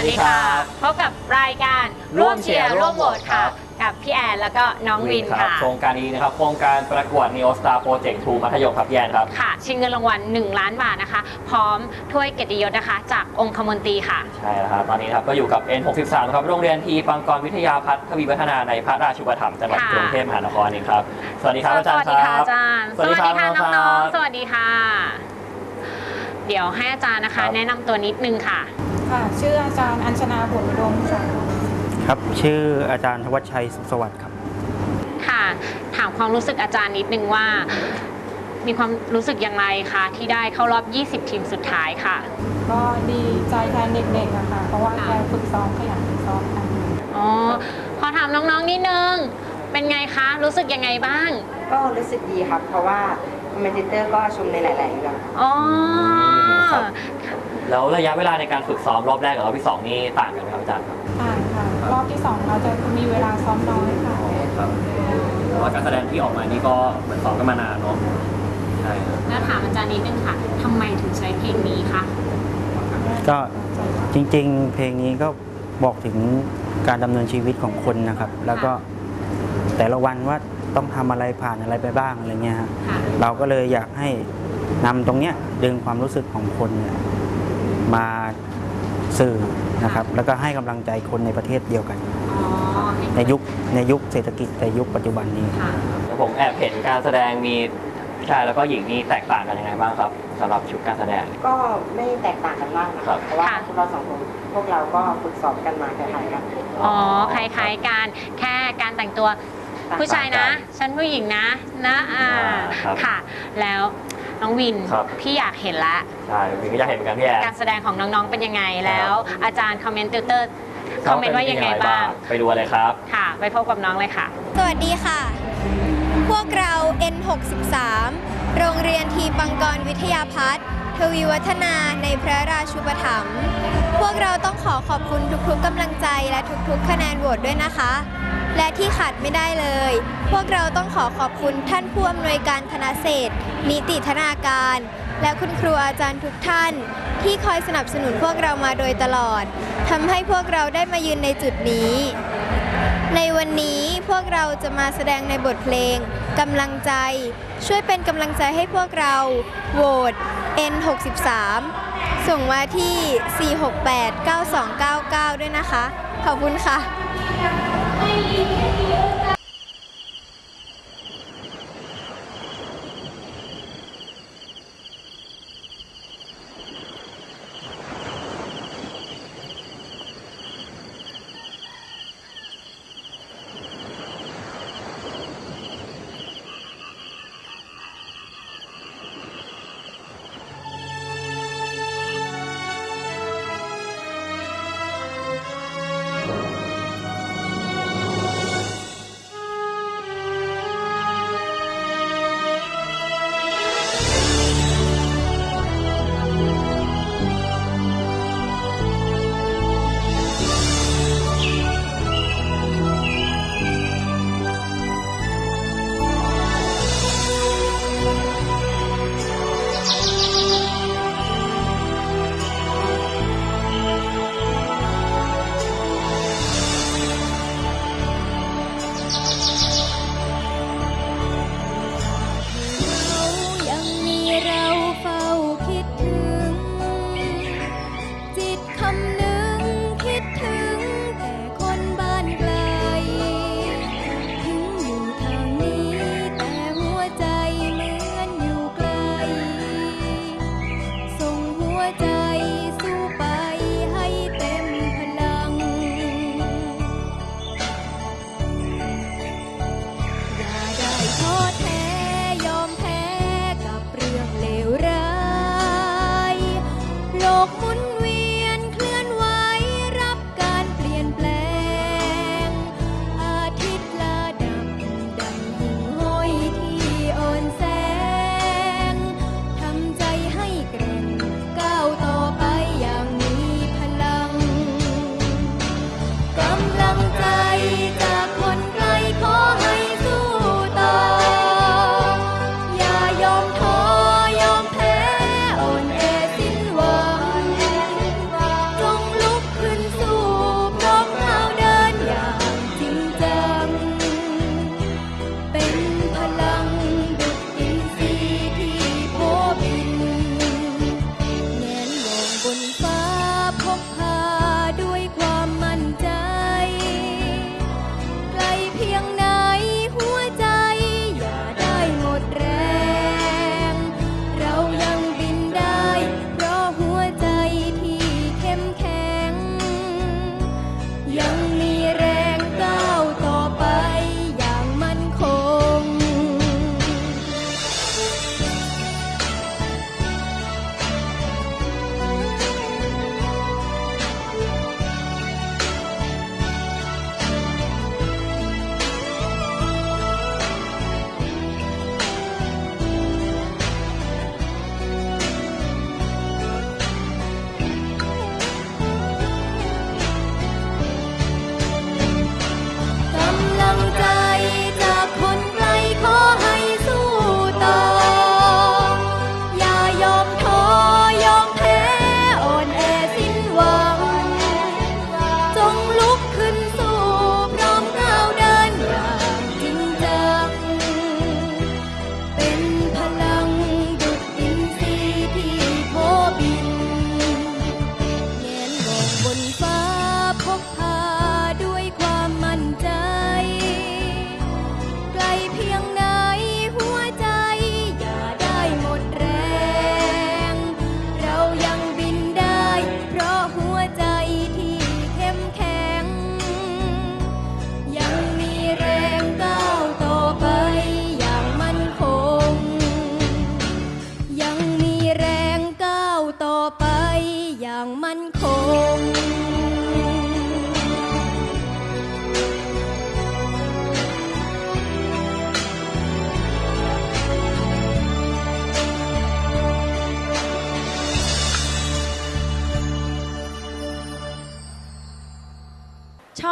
วัสดีค่ะพบกับรายการร่วมเชียร์ร่วมโหวตค่ะ กับพี่แอนแล้วก็น้องวินรับค่ะ โครงการนี้นะครับ โครงการประกวด Neo Star Project 2มัธยมครับพี่แอนครับ ค่ะ ชิงเงินรางวัล 1 ล้านบาทนะคะ พร้อมถ้วยเกียรติยศนะคะ จากองคมนตรีค่ะ ใช่แล้วครับ ตอนนี้นะครับก็อยู่กับ N63 นะครับ โรงเรียนทีปังกรวิทยาพัฒน์ทวีวัฒนาในพระราชูปถัมภ์จังหวัดค่ะกรุงเทพมหานครเองครับ สวัสดีครับอาจารย์สวัสดีคค่ะรับอาจารย์ สวัสดีครับค่ะน้องๆน้องๆ สวัสดีค่ะ เดี๋ยวให้อาจารย์นะครัคะบแนะนำตัวนิดนึงค่ะ ค่ะชื่ออาจารย์อัญชนาบุตรอุดมค่ะครับชื่ออาจารย์ธวัชชัยสุขสวัสดิ์ครับ ค่ะ ถามความรู้สึกอาจารย์นิดนึงว่า มีความรู้สึกอย่างไรคะที่ได้เข้ารอบ 20 ทีมสุดท้ายค่ะ ก็ดีใจแทนเด็กๆอะค่ะเพราะว่าค่ะแกฝึกซ้อมขยันฝึกซ้อมกันอ๋อขอถามน้องๆนิดนึงเป็นไงคะ รู้สึกยังไงบ้าง ก็รู้สึกดีครับ เพราะว่าคอมเมนเตอร์ก็ชมในหลายๆเรื่องอ๋อครับ แล้วระยะเวลาในการฝึกซ้อมรอบแรกกับรอบที่สองนี่ต่างกันไหมครับอาจารย์ครับอ่านค่ะ รอบที่สองเราจะมีเวลาซ้อมน้อยค่ะ ครับเพราะว่าการแสดงที่ออกมานี่ก็เหมือนซ้อมกันมานานเนาะใช่ครับแล้วถามอาจารย์นิดนึงค่ะทำไมถึงใช้เพลงนี้คะก็จริงๆ เพลงนี้ก็บอกถึงการดำเนินชีวิตของคนนะครับ แล้วก็แต่ละวันว่าต้องทำอะไรผ่านอะไรไปบ้างอะไรเงี้ยฮะค่ะ เราก็เลยอยากให้นำตรงเนี้ยดึงความรู้สึกของคนเนี่ย มาสื่อนะครับ แล้วก็ให้กำลังใจคนในประเทศเดียวกันอ๋อให้ในยุคในยุคเศรษฐกิจในยุคปัจจุบันนี้ ค่ะแล้วผมแอบเห็นการแสดงมีชายแล้วก็หญิงนี่แตกต่างกันยังไงบ้างครับสำหรับชุดการแสดง ก็ไม่แตกต่างกันมากนะครัคะบเพราะว่าค่ะ พวกเราสองคนพวกเราก็ฝึกซ้อมกันมาคล้ายๆกันอ๋อคล้ายๆกันแค่การแต่งตัว ผู้ชายนะ ฉันผู้หญิงนะนะอ่าครับ ค่ะ แล้ว น้องวิน ครับ พี่อยากเห็นละ ใช่ผมก็อยากเห็นเหมือนกันพี่แอนการแสดงของน้องๆเป็นยังไงแล้ว อาจารย์คอมเมนเตอร์คอมเมนต์ว่ายังไงบ้างไปดูเลยครับ ค่ะ ไปพบกับน้องเลยค่ะ สวัสดีค่ะ พวกเรา N63 โรงเรียนทีปังกรวิทยาพัฒน์ทวีวัฒนาในพระราชูปถัมภ์ พวกเราต้องขอขอบคุณทุกๆกำลังใจและทุกๆ คะแนนโหวตด้วยนะคะ และที่ขาดไม่ได้เลย พวกเราต้องขอขอบคุณท่านผู้อำนวยการคณะเศรษฐ์นิติธนาการ และคุณครูอาจารย์ทุกท่าน ที่คอยสนับสนุนพวกเรามาโดยตลอดทำให้พวกเราได้มายืนในจุดนี้ ในวันนี้พวกเราจะมาแสดงในบทเพลงกำลังใจ ช่วยเป็นกำลังใจให้พวกเราโหวต N63 ส่งมาที่ 4689299 ด้วยนะคะ ขอบคุณค่ะ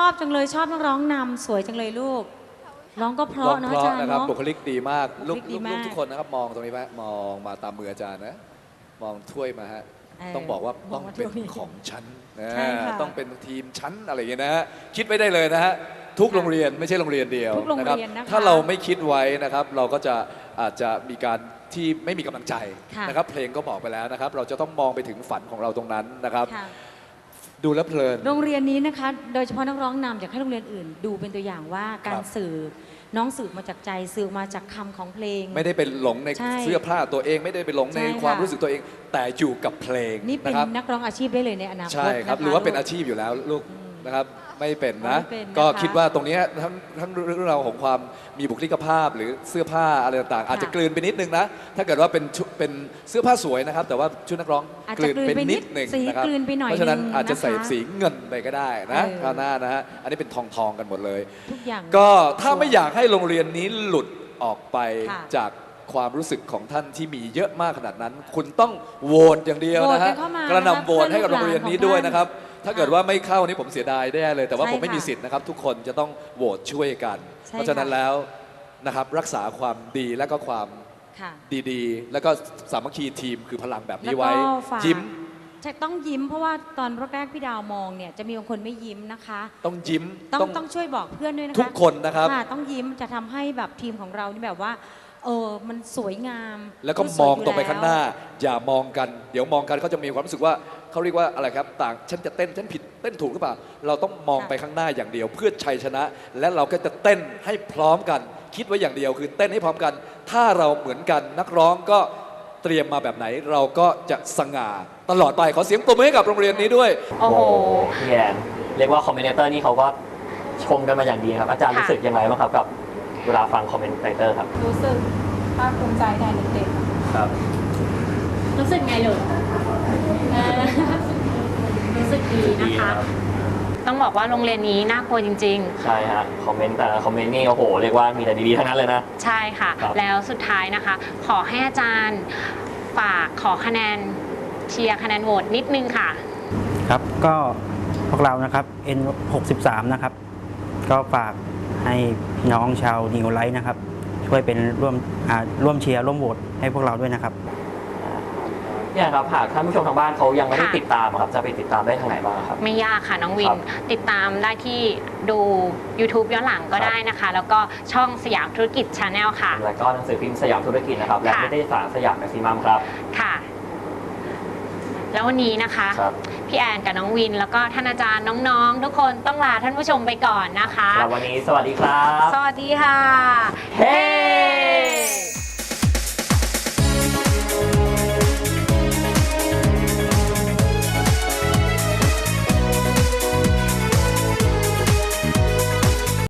อบจังเลยชอบนักร้องนำสวยจังเลยลูก ร้องก็เพร้ราะองเนาะเพอาราะจารย์นะครับเนาะ บุคลิกดีมากลูกบุคลิกดีลูกมากทุกคนนะครับ มองตรงนี้ไหมมองมาตามมืออาจารย์นะ มองถ้วยมาฮะ เออต้องบอกว่าบต้ออกงว่าเป็นถ้วยของชั้นนะใช่ค่ะต้องเป็นทีมชั้นอะไรอย่างเงี้ยนะฮะคิดไว้ได้เลยนะฮะทุกโรงเรียนไม่ใช่โรงเรียนเดียวทุกโรงนะครับเรียนนะคะถ้าเราไม่คิดไว้นะครับ เราก็จะอาจจะมีการที่ไม่มีกำลังใจค่ะนะครับ เพลงก็บอกไปแล้วนะครับ เราจะต้องมองไปถึงฝันของเราตรงนั้นนะครับ ค่ะ ดูแลวเพลิน โรงเรียนนี้นะคะ โดยเฉพาะนักร้องนำอยากให้โรงเรียนอื่น ดูเป็นตัวอย่างว่าการครับ สื่อน้องสื่อมาจากใจสื่อมาจากคำของเพลง ไม่ได้เป็นหลงในใช่เสื้อผ้าตัวเองไม่ได้ไปหลงในใช่ค่ะ ความรู้สึกตัวเอง แต่อยู่กับเพลงนี่เป็นนะครับนักร้องอาชีพได้เลยในอนาคตใช่ครับ นะะหรือว่าเป็นลูกอาชีพอยู่แล้วลูกนะครับ ไม่เป็นนะ ไม่เป็นนะคะ ก็คิดว่าตรงเนี้ยทั้งทั้งเรื่องราวของความมีบุคลิกภาพหรือเสื้อผ้าอะไรต่างๆ อาจจะกลืนไปนิดนึงนะ ถ้าเกิดว่าเป็นชุดเป็นเสื้อผ้าสวยนะครับ แต่ว่าชุดนักร้องอาจกจะลืนไปกลืนไปนินิดดหนึ่งสีนะครับกลืนไปหน่อยเพราะฉะนั้นนึงอาจจะใส่นะคะสีเงินไปก็ได้นะเออข้างหน้านะฮะอันนี้เป็นทองทองๆกันหมดเลย ทุกอย่าง ก็ถ้าไม่อยากให้โรงเรียนนี้หลุดออกไปค่ะจากความรู้สึกของท่านที่มีเยอะมากขนาดนั้น คุณต้องโหวตอย่างเดียวนะโหวตกัฮะนเข้ามากระหนะคะน่ำโหวตให้กับโรงเรียนนี้ด้วยนะครับ ถ้าเกิดว่าไม่เข้านี่ผมเสียดายได้เลย แต่ว่าใช่ผมไม่ค่ะมีสิทธิ์นะครับ ทุกคนจะต้องโหวตช่วยกัน ใช่เพราะฉะนั้นค่ะ แล้วนะครับรักษาความดีและก็ความค่ะ ดีๆ แล้วก็สามัคคีทีมคือพลังแบบนี้แล้วก็ไว้ฝากยิ้มใช่ต้องยิ้มเพราะว่าตอนแรกๆพี่ดาวมองเนี่ยจะมีบางคนไม่ยิ้มนะคะ ต้องยิ้ม ต้องต้องช่วยบอกเพื่อนด้วยนะคะทุกคนนะครับค่ะต้องยิ้มจะทำให้แบบทีมของเรานี่แบบว่าเออมันสวยงามแล้วก็นสมยองยู่ตรงไปข้างหน้าแล้วอย่ามองกัน เดี๋ยวมองกันเขาจะมีความรู้สึกว่า เขาเรียกว่าอะไรครับต่างฉันจะเต้นฉันผิดเต้นถูกหรือเปล่า เราต้องมองไปข้างหน้าอย่างเดียว เพื่อชัยชนะ และเราก็จะเต้นให้พร้อมกัน คิดไว้อย่างเดียว คือเต้นให้พร้อมกัน ถ้าเราเหมือนกันนักร้องก็เตรียมมาแบบไหนเราก็จะสง่าตลอดไปขอเสียงปรบมือให้กับโรงเรียนนี้ด้วย โอ้โห พี่แอนเรียกว่าคอมเมนเตอร์นี่เขาก็ชมกันมาอย่างดีครับ อาจารย์ค่ะ รู้สึกยังไงบ้างครับกับเวลาฟังคอมเมนเตอร์ครับรู้สึกภาคภูมิใจแทนเด็กๆครับ รู้สึกไงลูกเออ รู้สึกดีนะคะต้องบอกว่าโรงเรียนนี้น่ากลัวจริง ใช่ฮะคอมเมนต์แต่ละคอมเมนต์นี่โอ้โหเรียกว่ามีแต่ดีๆทั้งนั้นเลยนะ ๆ ใช่ค่ะ ครับ แล้วสุดท้ายนะคะ ขอให้อาจารย์ฝากขอคะแนนเชียร์คะแนนโหวตนิดนึงค่ะ ครับก็พวกเรานะครับ N63 นะครับ ก็ฝากให้พี่น้องชาวนิวไลท์นะครับ ช่วยเป็นร่วมอ่าร่วมเชียร์ร่วมโหวตให้พวกเราด้วยนะครับ เนี่ยครับหากท่านผู้ชมทางบ้านเขายังไม่ได้ค่ะ ติดตามอะครับจะไปติดตามได้ทางไหนบ้างครับ ไม่ยากค่ะน้องวิครันบติดตามได้ที่ดู YouTube ย้อนหลังก็ครับ ได้นะคะ แล้วก็ช่องสยามธุรกิจชาแนลค่ะ แล้วก็หนังสือพิมพ์สยามธุรกิจนะครับและค่ะ นิตยสารสยามแม็กซิมัมครับค่ะ แล้ววันนี้นะคะ ครับพี่แอนกับน้องวิน แล้วก็ท่านอาจารย์น้องๆ ทุกคนต้องลาท่านผู้ชมไปก่อนนะคะ สำหรับวันนี้สวัสดีครับ สวัสดีค่ะ เฮ้